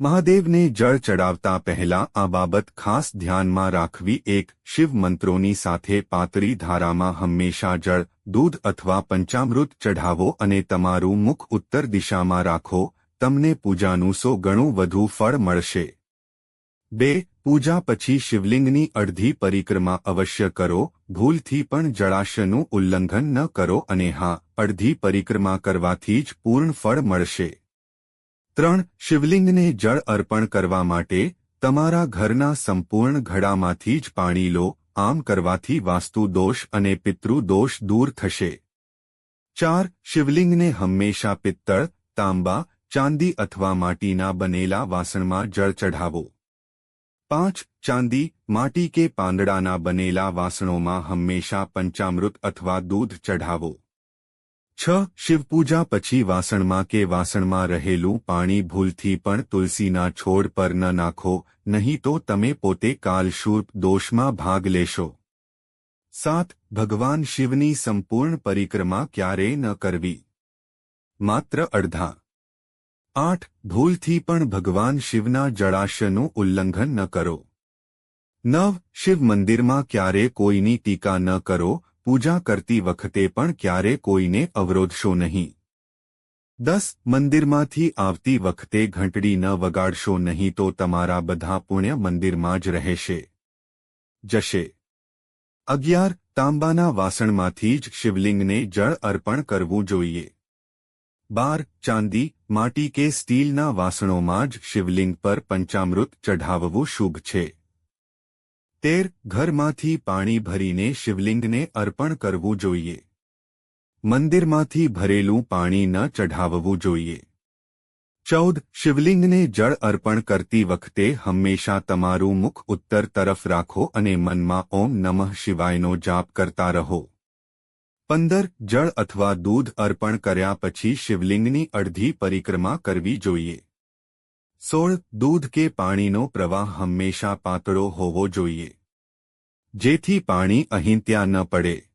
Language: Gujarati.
મહાદેવને જળ ચડાવતા પહેલા આ બાબત ખાસ ધ્યાનમાં રાખવી એક શિવ મંત્રોની સાથે પાતળી ધારામાં હંમેશા જળ, દૂધ અથવા પંચામૃત ચઢાવો અને તમારું મુખ ઉત્તર દિશામાં રાખો, તમને પૂજાનું સો ગણું વધુ ફળ મળશે. બે, પૂજા પછી શિવલિંગની અડધી પરિક્રમા અવશ્ય કરો, ભૂલથી પણ જળાશયનું ઉલ્લંઘન ન કરો અને હા, અડધી પરિક્રમા કરવાથી જ પૂર્ણ ફળ મળશે. ત્રણ શિવલિંગને જળ અર્પણ કરવા માટે તમારા ઘરના સંપૂર્ણ ઘડામાંથી જ પાણી લો, આમ કરવાથી વાસ્તુ દોષ અને પિતૃ દોષ દૂર થશે. ચાર શિવલિંગને હંમેશા પિત્તળ, તાંબા, ચાંદી અથવા માટીના બનેલા વાસણમાં જળ ચઢાવો. પાંચ ચાંદી, માટી કે પાંદડાના બનેલા વાસણોમાં હંમેશા પંચામૃત અથવા દૂધ ચઢાવો. છ શિવપૂજા પછી વાસણમાં કે વાસણમાં રહેલું પાણી ભૂલથી પણ તુલસીના છોડ પર ન નાખો, નહીં તો તમે પોતે કાલશૂર્પ દોષમાં ભાગ લેશો. સાત, ભગવાન શિવની સંપૂર્ણ પરિક્રમા ક્યારેય ન કરવી? માત્ર અડધા. આઠ, ભૂલથી પણ ભગવાન શિવના જળાશયનું ઉલ્લંઘન ન કરો. નવ, શિવ મંદિરમાં ક્યારે કોઈની ટીકા ન કરો પૂજા કરતી વખતે પણ ક્યારે કોઈને અવરોધશો નહીં. દસ, મંદિરમાંથી આવતી વખતે ઘંટડી ન વગાડશો નહીં તો તમારા બધા પુણ્ય મંદિરમાં જ રહેશે. જશે. અગિયાર, તાંબાના વાસણમાંથી જ શિવલિંગને જળ અર્પણ કરવું જોઈએ. બાર, ચાંદી, માટી કે સ્ટીલના વાસણોમાં જ શિવલિંગ પર પંચામૃત ચઢાવવું શુભ છે. તેર ઘરમાંથી પાણી ભરીને શિવલિંગને અર્પણ કરવું જોઈએ. મંદિરમાંથી ભરેલું પાણી ન ચઢાવવું જોઈએ. ચૌદ શિવલિંગને જળ અર્પણ કરતી વખતે હંમેશા તમારું મુખ ઉત્તર તરફ રાખો અને મનમાં ઓમ નમઃ શિવાયનો જાપ કરતા રહો. પંદર જળ અથવા દૂધ અર્પણ કર્યા પછી શિવલિંગની અડધી પરિક્રમા કરવી જોઈએ. સોળ દૂધ કે પાણીનો પ્રવાહ હંમેશા પાતળો હોવો જોઈએ. જેથી પાણી અહીં ત્યાં ન પડે.